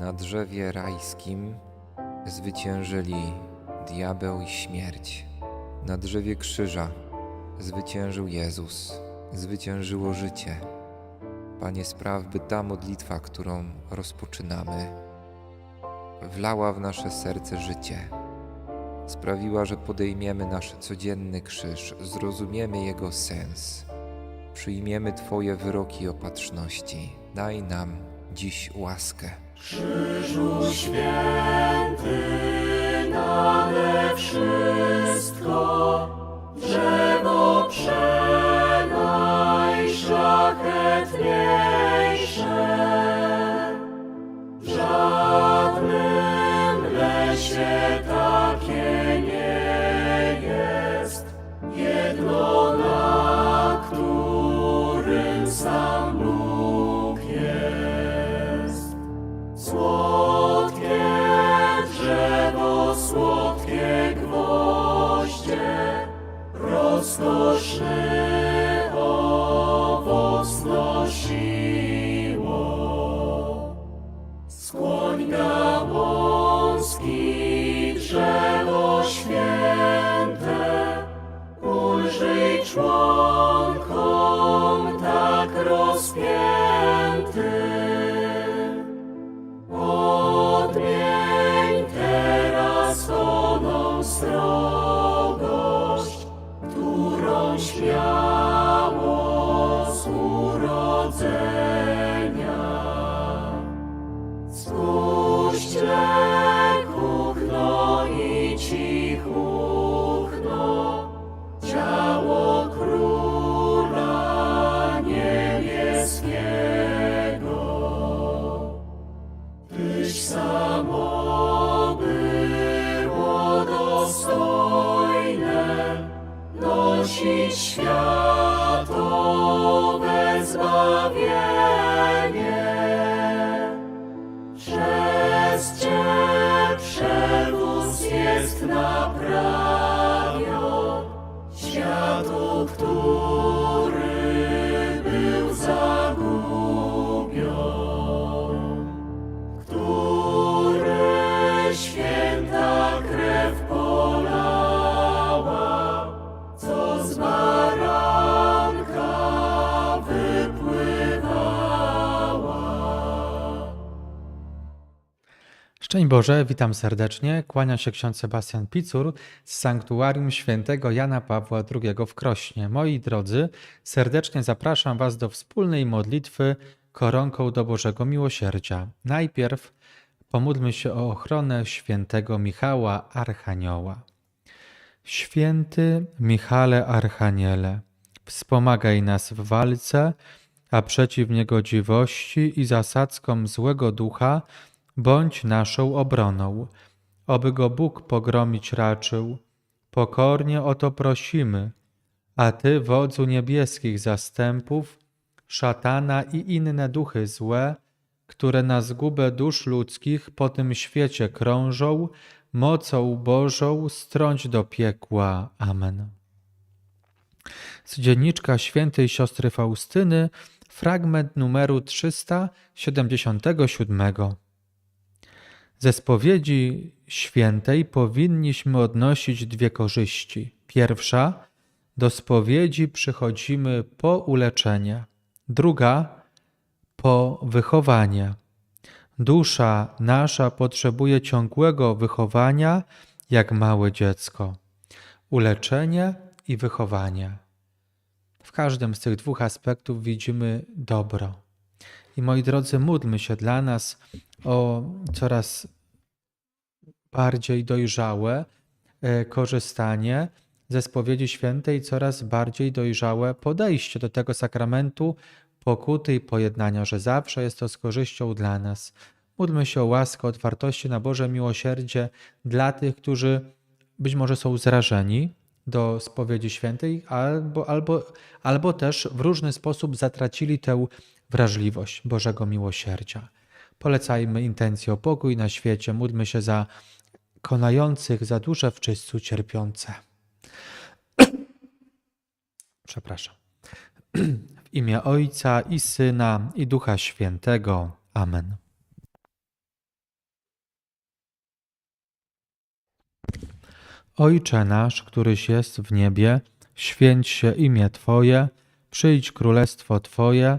Na drzewie rajskim zwyciężyli diabeł i śmierć. Na drzewie krzyża zwyciężył Jezus, zwyciężyło życie. Panie, spraw, by ta modlitwa, którą rozpoczynamy, wlała w nasze serce życie. Sprawiła, że podejmiemy nasz codzienny krzyż, zrozumiemy jego sens, przyjmiemy Twoje wyroki opatrzności. Daj nam dziś łaskę. Krzyżu święty trust. Szczęść Boże, witam serdecznie. Kłania się ksiądz Sebastian Picur z Sanktuarium Świętego Jana Pawła II w Krośnie. Moi drodzy, serdecznie zapraszam Was do wspólnej modlitwy koronką do Bożego Miłosierdzia. Najpierw pomódlmy się o ochronę świętego Michała Archanioła. Święty Michale Archaniele, wspomagaj nas w walce, a przeciw niegodziwości i zasadzkom złego ducha bądź naszą obroną. Oby go Bóg pogromić raczył. Pokornie o to prosimy, a Ty, wodzu niebieskich zastępów, szatana i inne duchy złe, które na zgubę dusz ludzkich po tym świecie krążą, mocą Bożą strąć do piekła. Amen. Z dzienniczka świętej siostry Faustyny, fragment numeru 377. Ze spowiedzi świętej powinniśmy odnosić dwie korzyści. Pierwsza, do spowiedzi przychodzimy po uleczenie. Druga, po wychowanie. Dusza nasza potrzebuje ciągłego wychowania, jak małe dziecko. Uleczenie i wychowanie. W każdym z tych dwóch aspektów widzimy dobro. I moi drodzy, módlmy się dla nas o coraz bardziej dojrzałe e, korzystanie ze spowiedzi świętej, coraz bardziej dojrzałe podejście do tego sakramentu pokuty i pojednania, że zawsze jest to z korzyścią dla nas. Módlmy się o łaskę, otwartości na Boże miłosierdzie dla tych, którzy być może są zrażeni do spowiedzi świętej, albo, albo, albo też w różny sposób zatracili tę wrażliwość Bożego miłosierdzia. Polecajmy intencje o Bogu i na świecie, módlmy się za konających za duże w czystu cierpiące. Przepraszam. w imię Ojca i Syna i Ducha Świętego. Amen. Ojcze nasz, któryś jest w niebie, święć się imię Twoje, przyjdź królestwo Twoje,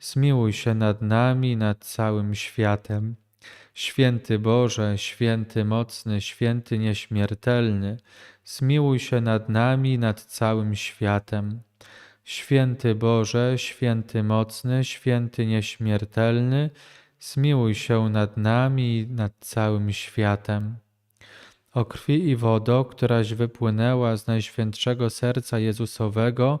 zmiłuj się nad nami nad całym światem. Święty Boże, święty mocny, święty nieśmiertelny, zmiłuj się nad nami nad całym światem. Święty Boże, święty mocny, święty nieśmiertelny, zmiłuj się nad nami nad całym światem. O krwi i wodo, któraś wypłynęła z Najświętszego Serca Jezusowego,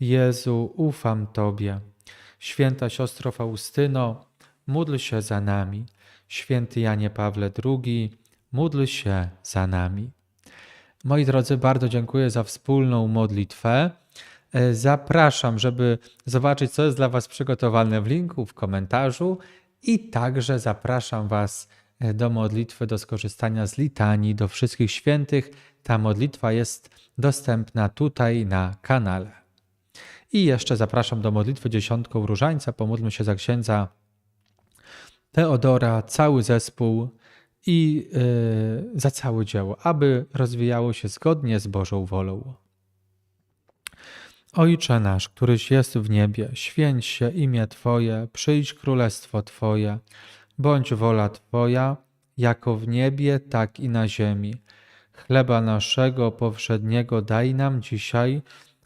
Jezu, ufam Tobie. Święta siostro Faustyno, módl się za nami. Święty Janie Pawle II, módl się za nami. Moi drodzy, bardzo dziękuję za wspólną modlitwę. E, Zapraszam, żeby zobaczyć, co jest dla Was przygotowane w linku, w komentarzu i także zapraszam Was e, do modlitwy, do skorzystania z litanii do wszystkich świętych. Ta modlitwa jest dostępna tutaj na kanale. I jeszcze zapraszam do modlitwy dziesiątką różańca. Pomódlmy się za księdza Teodora, cały zespół i yy, za całe dzieło, aby rozwijało się zgodnie z Bożą wolą. Ojcze nasz, któryś jest w niebie, święć się imię Twoje, przyjdź królestwo Twoje, bądź wola Twoja, jako w niebie, tak i na ziemi. Chleba naszego powszedniego daj nam dzisiaj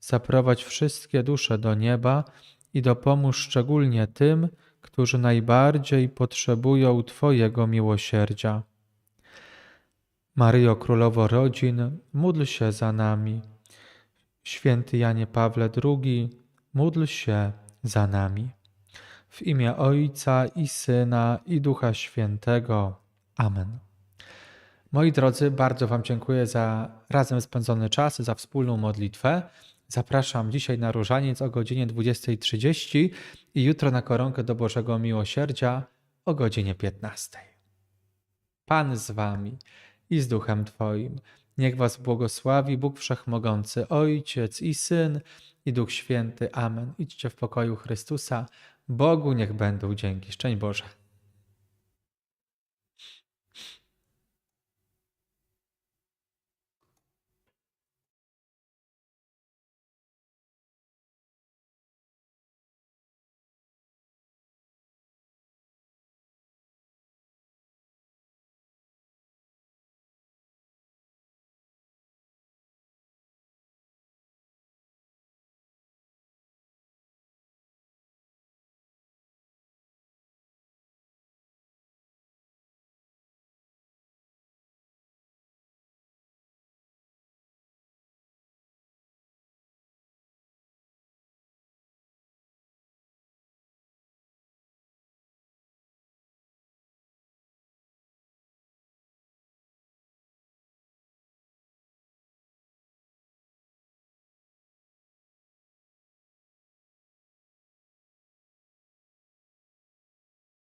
zaprowadź wszystkie dusze do nieba i dopomóż szczególnie tym, którzy najbardziej potrzebują Twojego miłosierdzia. Maryjo Królowo Rodzin, módl się za nami. Święty Janie Pawle II, módl się za nami. W imię Ojca i Syna i Ducha Świętego. Amen. Moi drodzy, bardzo Wam dziękuję za razem spędzony czas, za wspólną modlitwę. Zapraszam dzisiaj na różaniec o godzinie 20.30 i jutro na koronkę do Bożego Miłosierdzia o godzinie 15. Pan z Wami i z Duchem Twoim. Niech Was błogosławi Bóg Wszechmogący, Ojciec i Syn i Duch Święty. Amen. Idźcie w pokoju Chrystusa. Bogu niech będą dzięki. Szczęść Boże.